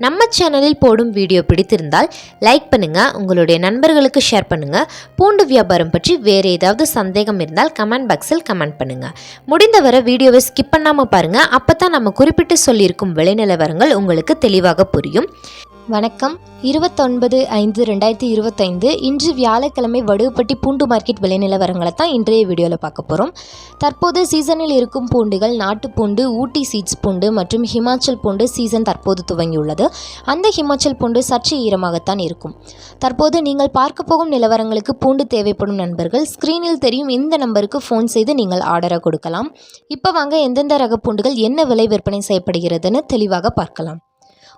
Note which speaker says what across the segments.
Speaker 1: நம்ம சேனலில் போடும் வீடியோ பிடித்திருந்தால் லைக் பண்ணுங்கள் உங்களுடைய நண்பர்களுக்கு ஷேர் பண்ணுங்கள் பூண்டு வியாபாரம் பற்றி வேறு ஏதாவது சந்தேகம் இருந்தால் கமெண்ட் பாக்ஸில் கமெண்ட் பண்ணுங்கள் முடிந்தவரை வீடியோவை ஸ்கிப் பண்ணாமல் பாருங்கள் அப்போ தான் நம்ம குறிப்பிட்டு சொல்லியிருக்கும் விளைநிலவரங்கள் உங்களுக்கு தெளிவாக புரியும். வணக்கம். இருபத்தொன்பது ஐந்து ரெண்டாயிரத்தி இருபத்தைந்து இன்று வியாழக்கிழமை வடுகப்பட்டி பூண்டு மார்க்கெட் விலை நிலவரங்களை தான் இன்றைய வீடியோவில் பார்க்க போகிறோம் தற்போது சீசனில் இருக்கும் பூண்டுகள் நாட்டு பூண்டு ஊட்டி சீட்ஸ் பூண்டு மற்றும் ஹிமாச்சல் பூண்டு சீசன் தற்போது துவங்கியுள்ளது. அந்த ஹிமாச்சல் பூண்டு சற்று ஈரமாகத்தான் இருக்கும். தற்போது நீங்கள் பார்க்க போகும் நிலவரங்களுக்கு பூண்டு தேவைப்படும் நண்பர்கள் ஸ்க்ரீனில் தெரியும் இந்த நம்பருக்கு ஃபோன் செய்து நீங்கள் ஆர்டரை கொடுக்கலாம். இப்போ வாங்க எந்தெந்த ரக பூண்டுகள் என்ன விலை விற்பனை செய்யப்படுகிறதுன்னு தெளிவாக பார்க்கலாம்.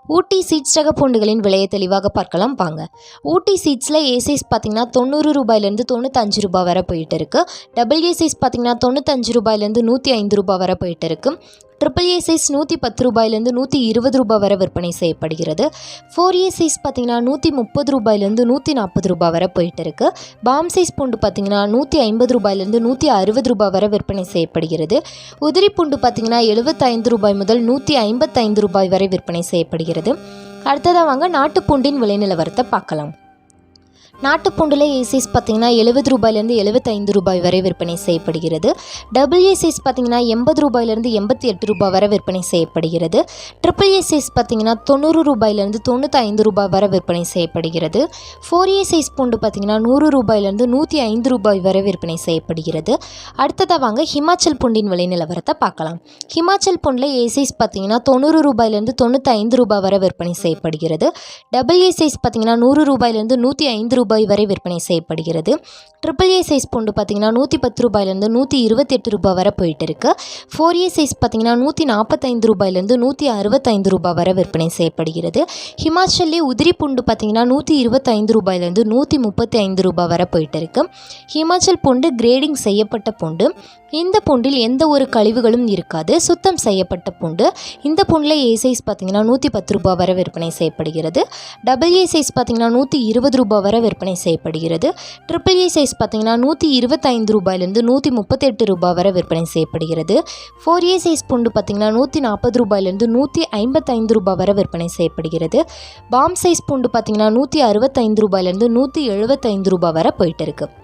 Speaker 1: ஊட்டி சீட்ஸ் ரக பூண்டுகளின் விலையை தெளிவாக பார்க்கலாம் வாங்க. ஊட்டி சீட்ஸில் ஏ சைஸ் பார்த்தீங்கன்னா தொண்ணூறு ரூபாயிலேருந்து தொண்ணூத்தஞ்சு ரூபாய் வரை போயிட்டு இருக்குது டபுள் ஏ சைஸ் பார்த்தீங்கன்னா தொண்ணூத்தஞ்சு ரூபாயிலேருந்து நூற்றி ஐந்து ரூபாய் வரை போயிட்டு இருக்குது ட்ரிபிள் ஏ சைஸ் நூற்றி பத்து ரூபாயிலேருந்து நூற்றி இருபது ரூபாய் வரை விற்பனை செய்யப்படுகிறது. ஃபோர் ஏ சைஸ் பார்த்தீங்கன்னா நூற்றி முப்பது ரூபாயிலேருந்து நூற்றி நாற்பது ரூபாய் வரை போயிட்டு இருக்கு. பாம் சைஸ் பூண்டு பார்த்தீங்கன்னா நூற்றி ஐம்பது ரூபாயிலேருந்து நூற்றி அறுபது ரூபாய் வரை விற்பனை செய்யப்படுகிறது. உதிரி பூண்டு பார்த்தீங்கன்னா எழுபத்தைந்து ரூபாய் முதல் நூற்றி ஐம்பத்தைந்து ரூபாய் வரை விற்பனை செய்யப்படுகிறது. அடுத்ததாக வாங்க நாட்டுப்பூண்டின் விலை நிலவரத்தை பார்க்கலாம். நாட்டுப்பூண்டில் ஏ சைஸ் பார்த்தீங்கன்னா எழுபது ரூபாயிலேருந்து எழுபத்தைந்து ரூபாய் வரை விற்பனை செய்யப்படுகிறது. டபுள் ஏ சைஸ் பார்த்தீங்கன்னா எண்பது ரூபாயிலேருந்து எண்பத்தி எட்டு ரூபாய் வரை விற்பனை செய்யப்படுகிறது. ட்ரிபிள் ஏ சைஸ் பார்த்தீங்கன்னா தொண்ணூறு ரூபாயிலேருந்து தொண்ணூற்றி ஐந்து ரூபாய் வரை விற்பனை செய்யப்படுகிறது. ஃபோர் ஏ சைஸ் பூண்டு பார்த்தீங்கன்னா நூறு ரூபாயிலேருந்து நூற்றி ஐந்து ரூபாய் வரை விற்பனை செய்யப்படுகிறது. அடுத்ததாக வாங்க ஹிமாச்சல் பூண்டின் விலை நிலவரத்தை பார்க்கலாம். ஹிமாச்சல் பூண்டில் ஏ சைஸ் பார்த்தீங்கன்னா தொண்ணூறு ரூபாயிலேருந்து தொண்ணூற்றி ஐந்து ரூபாய் வரை விற்பனை செய்யப்படுகிறது. டபுள் ஏ சைஸ் பார்த்தீங்கன்னா நூறு ரூபாயிலேருந்து நூற்றி ஐந்து ரூபாய் ரூபாய் வரை விற்பனை செய்யப்படுகிறது. ட்ரிபிள் ஏ சைஸ் பூண்டு பார்த்தீங்கன்னா நூற்றி பத்து ரூபாயிலேருந்து நூற்றி இருபத்தெட்டு ரூபாய் வரை போயிட்டு இருக்குது ஃபோர் ஏ சைஸ் பார்த்தீங்கன்னா நூற்றி நாற்பத்தைந்து ரூபாயிலேருந்து நூற்றி அறுபத்தைந்து ரூபாய் வரை விற்பனை செய்யப்படுகிறது. ஹிமாச்சல்லே உதிரி பூண்டு பார்த்தீங்கன்னா நூற்றி இருபத்தைந்து ரூபாயிலேருந்து நூற்றி முப்பத்தி ஐந்து ரூபாய் வரை போயிட்டு இருக்குது ஹிமாச்சல் பூண்டு கிரேடிங் செய்யப்பட்ட பூண்டு. இந்த பூண்டில் எந்த ஒரு கழிவுகளும் இருக்காது. சுத்தம் செய்யப்பட்ட பூண்டு. இந்த பூண்டில் ஏ சைஸ் பார்த்தீங்கன்னா நூற்றி பத்து ரூபாய் வரை விற்பனை செய்யப்படுகிறது. டபுள் ஏ சைஸ் பார்த்தீங்கன்னா நூற்றி இருபது ரூபாய் வரை விற்பனை செய்யப்படுகிறது. ட்ரிபிள் ஏ சைஸ் பார்த்தீங்கன்னா நூற்றி இருபத்தைந்து ரூபாயிலேருந்து நூற்றி முப்பத்தெட்டு ரூபாய் வரை விற்பனை செய்யப்படுகிறது. ஃபோர் ஏ சைஸ் பூண்டு பார்த்தீங்கன்னா நூற்றி நாற்பது ரூபாயிலேருந்து நூற்றி ஐம்பத்தைந்து ரூபாய் வரை விற்பனை செய்யப்படுகிறது. பாம் சைஸ் பூண்டு பார்த்தீங்கன்னா நூற்றி அறுபத்தைந்து ரூபாயிலேருந்து நூற்றி எழுபத்தைந்து ரூபாய் வரை போயிட்டு இருக்குது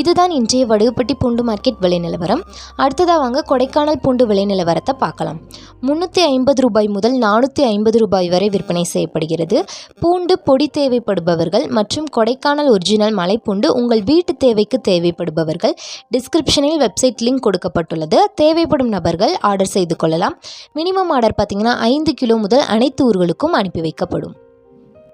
Speaker 1: இதுதான் இன்றைய வடுகப்பட்டி பூண்டு மார்க்கெட் விலை நிலவரம். அடுத்ததாக வாங்க கொடைக்கானல் பூண்டு விலை நிலவரத்தை பார்க்கலாம். முந்நூற்றி ஐம்பது ரூபாய் முதல் நானூற்றி ஐம்பது ரூபாய் வரை விற்பனை செய்யப்படுகிறது. பூண்டு பொடி தேவைப்படுபவர்கள் மற்றும் கொடைக்கானல் ஒரிஜினல் மலைப்பூண்டு உங்கள் வீட்டு தேவைக்கு தேவைப்படுபவர்கள். டிஸ்கிரிப்ஷனில் வெப்சைட் லிங்க் கொடுக்கப்பட்டுள்ளது. தேவைப்படும் நபர்கள் ஆர்டர் செய்து கொள்ளலாம். மினிமம் ஆர்டர் பார்த்திங்கன்னா ஐந்து கிலோ முதல் அனைத்து ஊர்களுக்கும் அனுப்பி வைக்கப்படும்.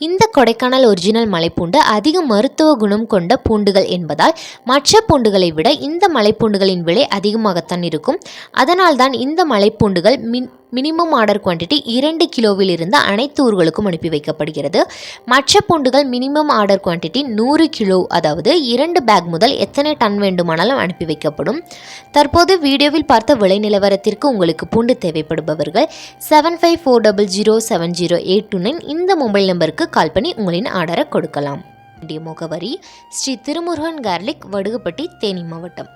Speaker 1: இந்த கொடைக்கானல் ஒரிஜினல் மலைப்பூண்டு அதிக மருத்துவ குணம் கொண்ட பூண்டுகள் என்பதால் மற்ற பூண்டுகளை விட இந்த மலைப்பூண்டுகளின் விலை அதிகமாகத்தான் இருக்கும். அதனால்தான் இந்த மலைப்பூண்டுகள் மின் மினிமம் ஆர்டர் குவான்டிட்டி இரண்டு கிலோவில் இருந்து அனைத்து ஊர்களுக்கும் அனுப்பி வைக்கப்படுகிறது. மற்ற பூண்டுகள் மினிமம் ஆர்டர் குவான்டிட்டி நூறு கிலோ அதாவது இரண்டு பேக் முதல் எத்தனை டன் வேண்டுமானாலும் அனுப்பி வைக்கப்படும். தற்போது வீடியோவில் பார்த்த விலை நிலவரத்திற்கு உங்களுக்கு பூண்டு தேவைப்படுபவர்கள் seven five four double zero seven zero eight two nine இந்த மொபைல் நம்பருக்கு கால் பண்ணி உங்களின் ஆர்டரை கொடுக்கலாம். வேண்டிய முகவரி ஸ்ரீ திருமுருகன் கார்லிக் வடுகுப்பட்டி தேனி மாவட்டம்.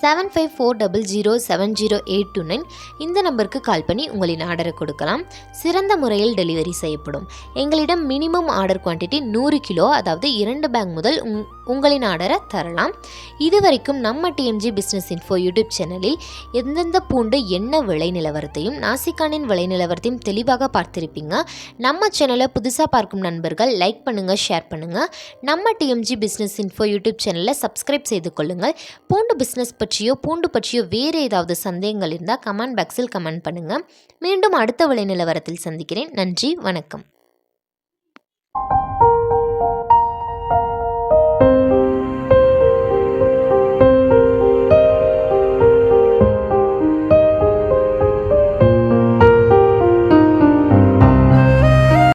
Speaker 1: Seven five four double zero seven zero eight two nine இந்த நம்பருக்கு கால் பண்ணி உங்களின் ஆர்டரை கொடுக்கலாம். சிறந்த முறையில் டெலிவரி செய்யப்படும். எங்களிடம் மினிமம் ஆர்டர் குவான்டிட்டி நூறு கிலோ அதாவது இரண்டு பேக் முதல் உங் உங்களின் ஆர்டரை தரலாம். இது வரைக்கும் நம்ம டிஎம்ஜி பிஸ்னஸ் இன்ஃபோ யூடியூப் சேனலில் எந்தெந்த பூண்டு என்ன விலை நிலவரத்தையும் நாசிக்கானின் விலை நிலவரத்தையும் தெளிவாக பார்த்திருப்பீங்க. நம்ம சேனலை புதுசாக பார்க்கும் நண்பர்கள் லைக் பண்ணுங்கள் ஷேர் பண்ணுங்கள் நம்ம டிஎம்ஜி பிஸ்னஸ் இன்ஃபோ யூடியூப் சேனலை சப்ஸ்கிரைப் செய்து கொள்ளுங்கள். பூண்டு பிஸ்னஸ் பற்றியோ பூண்டு பற்றியோ வேறு ஏதாவது சந்தேகங்கள் இருந்தால் கமெண்ட் பாக்ஸில் கமெண்ட் பண்ணுங்கள் மீண்டும் அடுத்த விலை நிலவரத்தில் சந்திக்கிறேன். நன்றி வணக்கம்.